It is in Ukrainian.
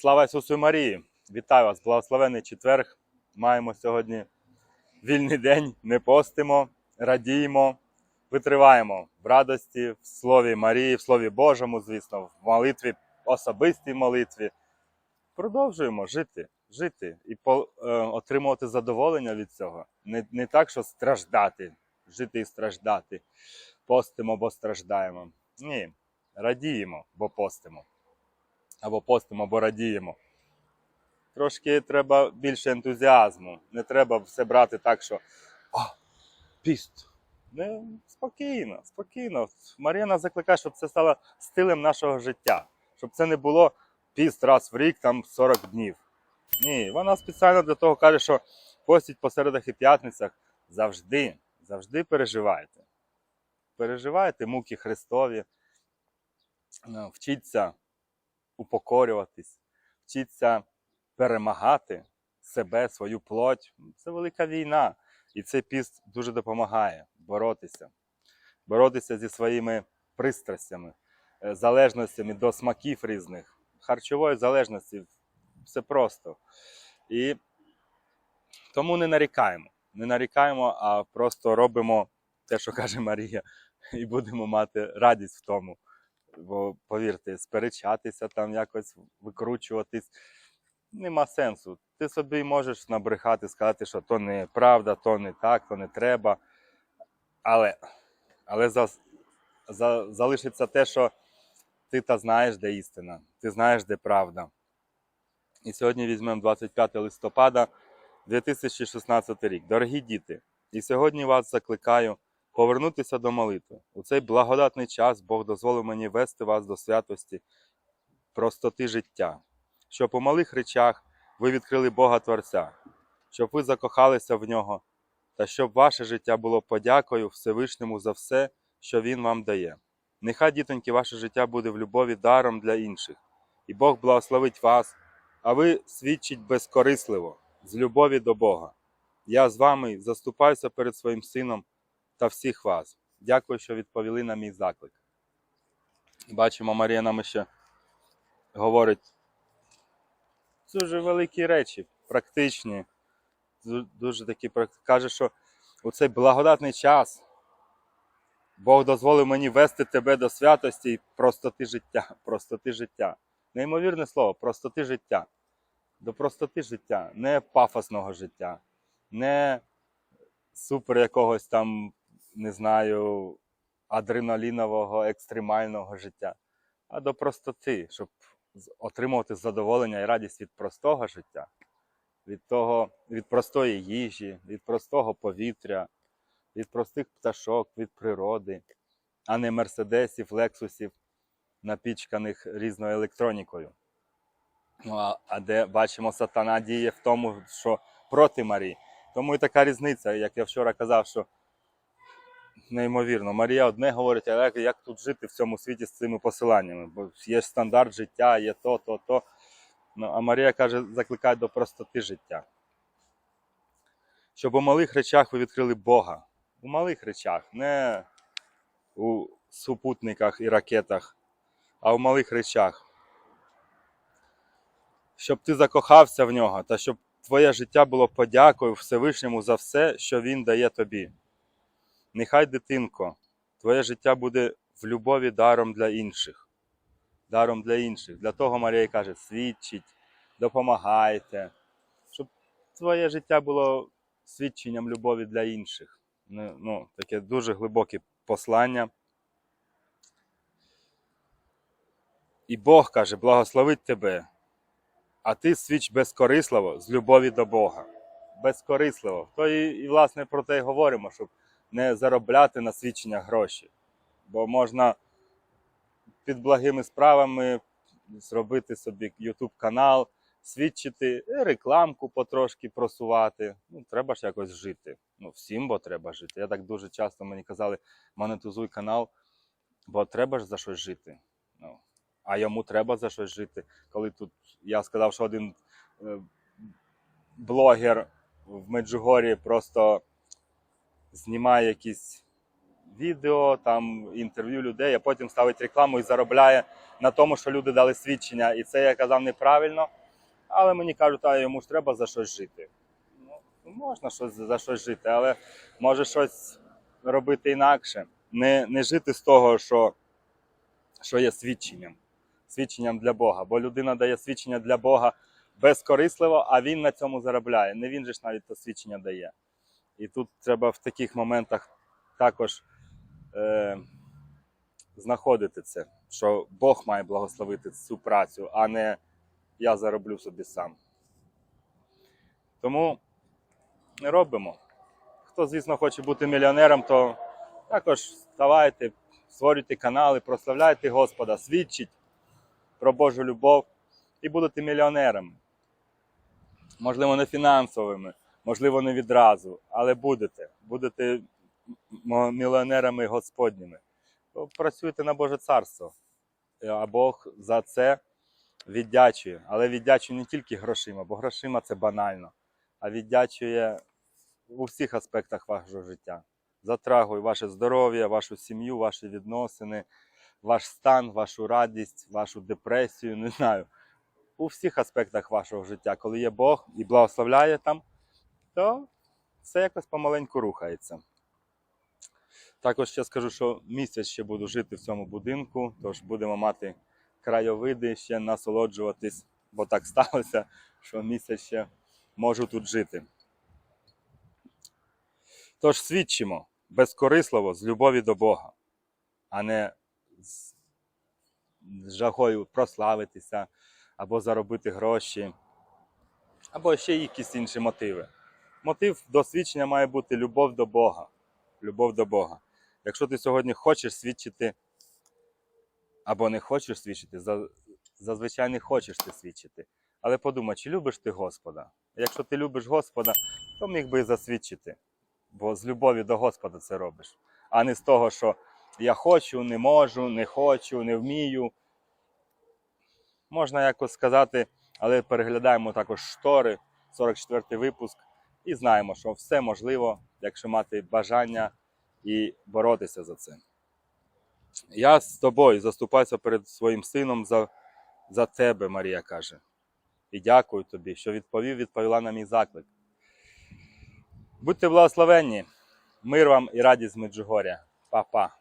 Слава Ісусу Марії! Вітаю вас! Благословений четверг. Маємо сьогодні вільний день, не постимо, радіємо, витриваємо в радості, в Слові Марії, в Слові Божому, звісно, в молитві, особистій молитві. Продовжуємо жити, жити і е, отримувати задоволення від цього. Не, не так, що страждати, жити і страждати. Постимо, бо страждаємо. Ні, радіємо, бо постимо. Або постимо, бо радіємо. Трошки треба більше ентузіазму. Не треба все брати так, що а, піст. Не, спокійно, спокійно. Мар'яна закликає, щоб це стало стилем нашого життя. Щоб це не було піст раз в рік, там 40 днів. Ні, вона спеціально для того каже, що постіть по середах і п'ятницях завжди, завжди переживайте. Переживайте муки Христові, Ну, вчіться упокорюватись, вчіться перемагати себе, свою плоть. Це велика війна. І цей піст дуже допомагає боротися. Боротися зі своїми пристрастями, е, залежностями до смаків різних, харчової залежності. Все просто. І тому не нарікаємо. Не нарікаємо, а просто робимо те, що каже Марія, і будемо мати радість в тому. Бо повірте, сперечатися там якось викручуватись нема сенсу. Ти собі можеш набрехати, сказати, що то не правда, то не так, то не треба. Але, але за, за, залишиться те, що ти та знаєш, де істина, ти знаєш, де правда. І сьогодні візьмемо 25 листопада 2016 рік. Дорогі діти, і сьогодні вас закликаю повернутися до молитви. У цей благодатний час Бог дозволив мені вести вас до святості, простоти життя, щоб у малих речах ви відкрили Бога Творця, щоб ви закохалися в нього, та щоб ваше життя було подякою Всевишньому за все, що Він вам дає. Нехай, дітоньки, ваше життя буде в любові даром для інших, і Бог благословить вас, а ви свідчить безкорисливо, з любові до Бога. Я з вами заступаюся перед своїм сином та всіх вас. Дякую, що відповіли на мій заклик. Бачимо, Марія нам ще говорить дуже великі речі, практичні. Дуже такі каже, що у цей благодатний час Бог дозволив мені вести тебе до святості і простоти життя. Простоти життя. Неймовірне слово, простоти життя. До простоти життя, не пафосного життя, не супер якогось там, не знаю, адреналінового, екстремального життя, а до простоти, щоб отримувати задоволення і радість від простого життя, від того, від простої їжі, від простого повітря, від простих пташок, від природи, а не мерседесів, лексусів, напічканих різною електронікою. Ну, а, а де бачимо, сатана діє в тому, що проти Марії. Тому і така різниця, як я вчора казав, що неймовірно, Марія одне говорить, а як, як тут жити в цьому світі з цими посиланнями? Бо є стандарт життя, є то, то, то. Ну, а Марія каже, закликає до простоти життя. Щоб у малих речах ви відкрили Бога. У малих речах, не у супутниках і ракетах, а у малих речах. Щоб ти закохався в нього, та щоб твоє життя було подякою Всевишньому за все, що Він дає тобі. Нехай, дитинко, твоє життя буде в любові даром для інших. Даром для інших. Для того Марія каже: свідчіть, допомагайте, щоб твоє життя було свідченням любові для інших. Ну, ну, таке дуже глибоке послання. І Бог каже, благословить тебе, а ти свідч безкорисливо з любові до Бога. Безкорисливо. То і, і власне про те й говоримо, щоб не заробляти на свідчення гроші. Бо можна під благими справами зробити собі YouTube канал, свідчити, рекламку потрошки просувати. Ну, треба ж якось жити. Ну, всім бо треба жити. Я так дуже часто мені казали, монетизуй канал, бо треба ж за щось жити. Ну, а йому треба за щось жити. Коли тут я сказав, що один е, блогер в Меджугорі просто знімає якісь відео, там інтерв'ю людей, а потім ставить рекламу і заробляє на тому, що люди дали свідчення. І це я казав неправильно. Але мені кажуть, а йому ж треба за щось жити. Ну, можна щось за щось жити, але може щось робити інакше. Не, не жити з того, що, що є свідченням. Свідченням для Бога. Бо людина дає свідчення для Бога безкорисливо, а він на цьому заробляє. Не він же ж навіть то свідчення дає. І тут треба в таких моментах також е, знаходити це, що Бог має благословити цю працю, а не я зароблю собі сам. Тому не робимо. Хто, звісно, хоче бути мільйонером, то також ставайте, створюйте канали, прославляйте Господа, свідчіть про Божу любов і будете мільйонерами. Можливо, не фінансовими, можливо, не відразу, але будете. Будете мільйонерами Господніми. Працюйте на Боже царство. А Бог за це віддячує. Але віддячує не тільки грошима, бо грошима це банально, а віддячує у всіх аспектах вашого життя. Затрагує ваше здоров'я, вашу сім'ю, ваші відносини, ваш стан, вашу радість, вашу депресію, не знаю. У всіх аспектах вашого життя, коли є Бог і благословляє там, то все якось помаленьку рухається. Також ще скажу, що місяць ще буду жити в цьому будинку, тож будемо мати краєвиди, ще насолоджуватись, бо так сталося, що місяць ще можу тут жити. Тож свідчимо безкорисливо з любові до Бога, а не з жагою прославитися або заробити гроші, або ще якісь інші мотиви. Мотив до свідчення має бути любов до Бога. Любов до Бога. Якщо ти сьогодні хочеш свідчити або не хочеш свідчити, зазвичай не хочеш ти свідчити. Але подумай, чи любиш ти Господа? Якщо ти любиш Господа, то міг би і засвідчити. Бо з любові до Господа це робиш, а не з того, що я хочу, не можу, не хочу, не вмію. Можна якось сказати, але переглядаємо також штори, 44-й випуск, і знаємо, що все можливо, якщо мати бажання і боротися за це. Я з тобою заступаюся перед своїм сином за, за тебе, Марія каже. І дякую тобі, що відповів, відповіла на мій заклик. Будьте благословенні, мир вам і радість з Меджугоря. Па-па.